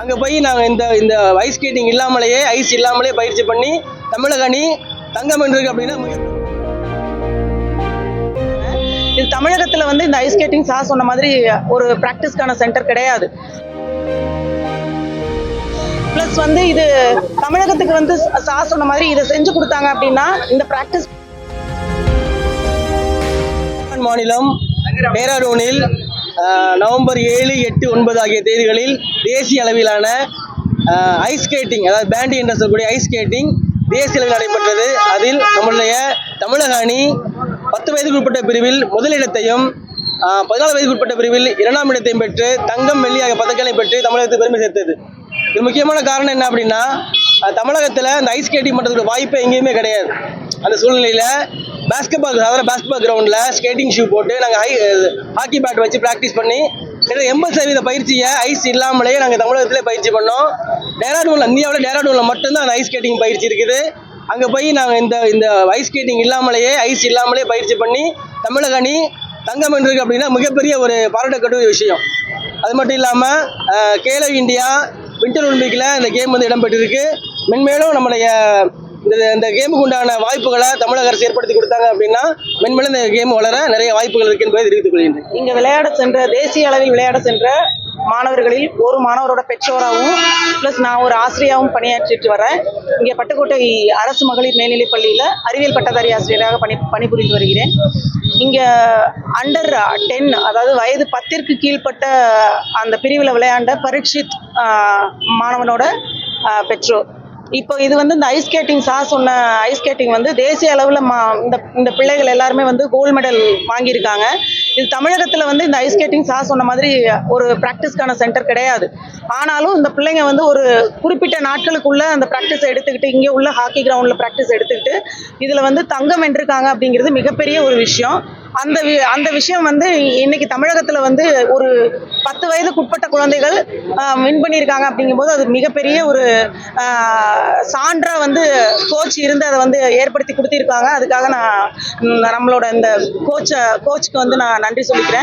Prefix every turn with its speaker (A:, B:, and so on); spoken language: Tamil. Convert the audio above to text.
A: அங்கே போய் நாங்கள் இந்த இந்த ஐஸ் ஸ்கேட்டிங் இல்லாமலேயே ஐஸ் இல்லாமலே பயிற்சி பண்ணி தமிழக அணி தங்கம் வென்றிருக்கு அப்படின்னா
B: இது தமிழகத்தில் வந்து இந்த ஐஸ் ஸ்கேட்டிங் சார் சொன்ன மாதிரி ஒரு ப்ராக்டிஸ்க்கான சென்டர் கிடையாது. ப்ளஸ் வந்து இது தமிழகத்துக்கு வந்து சார் சொன்ன மாதிரி இதை செஞ்சு கொடுத்தாங்க அப்படின்னா இந்த ப்ராக்டிஸ்
A: ஜார்க்கண்ட் மாநிலம் டேராடூனில் நவம்பர் ஏழு எட்டு ஒன்பது ஆகிய தேதிகளில் தேசிய அளவிலான ஐஸ் ஸ்கேட்டிங் அதாவது பேண்டி என்று சொல்லக்கூடிய ஐஸ் ஸ்கேட்டிங் தேசிய அளவில் நடைபெற்றது. அதில் நம்முடைய தமிழக அணி பத்து வயதுக்கு உட்பட்ட பிரிவில் முதலிடத்தையும் பதினாலு வயதுக்கு உட்பட்ட பிரிவில் இரண்டாம் இடத்தையும் பெற்று தங்கம் வெள்ளி ஆகிய பதக்கங்களை பெற்று தமிழகத்துக்கு பெருமை சேர்த்தது. இது முக்கியமான காரணம் என்ன அப்படின்னா தமிழகத்தில் இந்த ஐஸ் ஸ்கேட்டிங் பண்ணுறதுக்கு வாய்ப்பு எங்கேயுமே கிடையாது. அந்த சூழ்நிலையில் பாஸ்கெட்பால் அதாவது பாஸ்கெட்பால் கிரவுண்டில் ஸ்கேட்டிங் ஷூ போட்டு நாங்கள் ஹை ஹாக்கி பேட் வச்சு ப்ராக்டிஸ் பண்ணி இதில் எண்பது சதவீத பயிற்சியை ஐஸ் இல்லாமலே நாங்கள் தமிழகத்திலே பயிற்சி பண்ணோம். டேராடூனில் இந்தியாவில் டேராடூனில் மட்டும்தான் அந்த ஐஸ் ஸ்கேட்டிங் பயிற்சி இருக்குது. அங்கே போய் நாங்கள் இந்த இந்த ஐஸ் ஸ்கேட்டிங் இல்லாமலேயே ஐஸ் இல்லாமலே பயிற்சி பண்ணி தமிழக அணி தங்கம் வென்றிருக்கு அப்படின்னா மிகப்பெரிய ஒரு பாராட்டக்கூடிய விஷயம். அது மட்டும் இல்லாமல் கேலோ இந்தியா வின்டர் ஒலிம்பிக்கில் இந்த கேம் வந்து இடம்பெற்றிருக்கு. மென்மேலும் நம்முடைய இந்த இந்த கேமுக்கு உண்டான வாய்ப்புகளை தமிழக அரசு ஏற்படுத்தி கொடுத்தாங்க அப்படின்னா மென்மேலும் இந்த கேம் வளர நிறைய வாய்ப்புகள் இருக்கு என்பதை தெரிவித்துக் கொள்கின்றேன்.
B: இங்க விளையாட சென்ற தேசிய அளவில் விளையாட சென்ற மாணவர்களில் ஒரு மாணவரோட பெற்றோராகவும் ப்ளஸ் நான் ஒரு ஆசிரியாவும் பணியாற்றிட்டு வரேன். இங்கே பட்டுக்கோட்டை அரசு மகளிர் மேல்நிலைப் பள்ளியில் அறிவியல் பட்டதாரி ஆசிரியராக பணி பணிபுரிந்து வருகிறேன். இங்கே அண்டர் டென் அதாவது வயது பத்திற்கு கீழ்ப்பட்ட அந்த பிரிவில் விளையாண்ட பரீட்சித் மாணவனோட பெற்றோர். இப்போ இது வந்து இந்த ஐஸ் ஸ்கேட்டிங் சார் சொன்ன ஐஸ் ஸ்கேட்டிங் வந்து தேசிய அளவில் மா இந்த இந்த பிள்ளைகள் எல்லாருமே வந்து கோல்டு மெடல் வாங்கியிருக்காங்க. இது தமிழகத்தில் வந்து இந்த ஐஸ் ஸ்கேட்டிங் சார் சொன்ன மாதிரி ஒரு ப்ராக்டிஸ்க்கான சென்டர் கிடையாது. ஆனாலும் இந்த பிள்ளைங்க வந்து ஒரு குறிப்பிட்ட நாட்களுக்குள்ள அந்த ப்ராக்டிஸ் எடுத்துக்கிட்டு இங்கே உள்ள ஹாக்கி கிரவுண்டில் ப்ராக்டிஸ் எடுத்துக்கிட்டு இதில் வந்து தங்கம் வென்றிருக்காங்க அப்படிங்கிறது மிகப்பெரிய ஒரு விஷயம். அந்த வி- அந்த விஷயம் வந்து இன்னைக்கு தமிழகத்தில் வந்து ஒரு பத்து வயதுக்கு உட்பட்ட குழந்தைகள் வின் பண்ணியிருக்காங்க அப்படிங்கும்போது அது மிகப்பெரிய ஒரு சான்றாக வந்து கோச் இருந்து அதை வந்து ஏற்படுத்தி கொடுத்திருக்காங்க. அதுக்காக நான் நம்மளோட இந்த கோச்சை கோச்சுக்கு வந்து நான் நன்றி சொல்லிக்கிறேன்.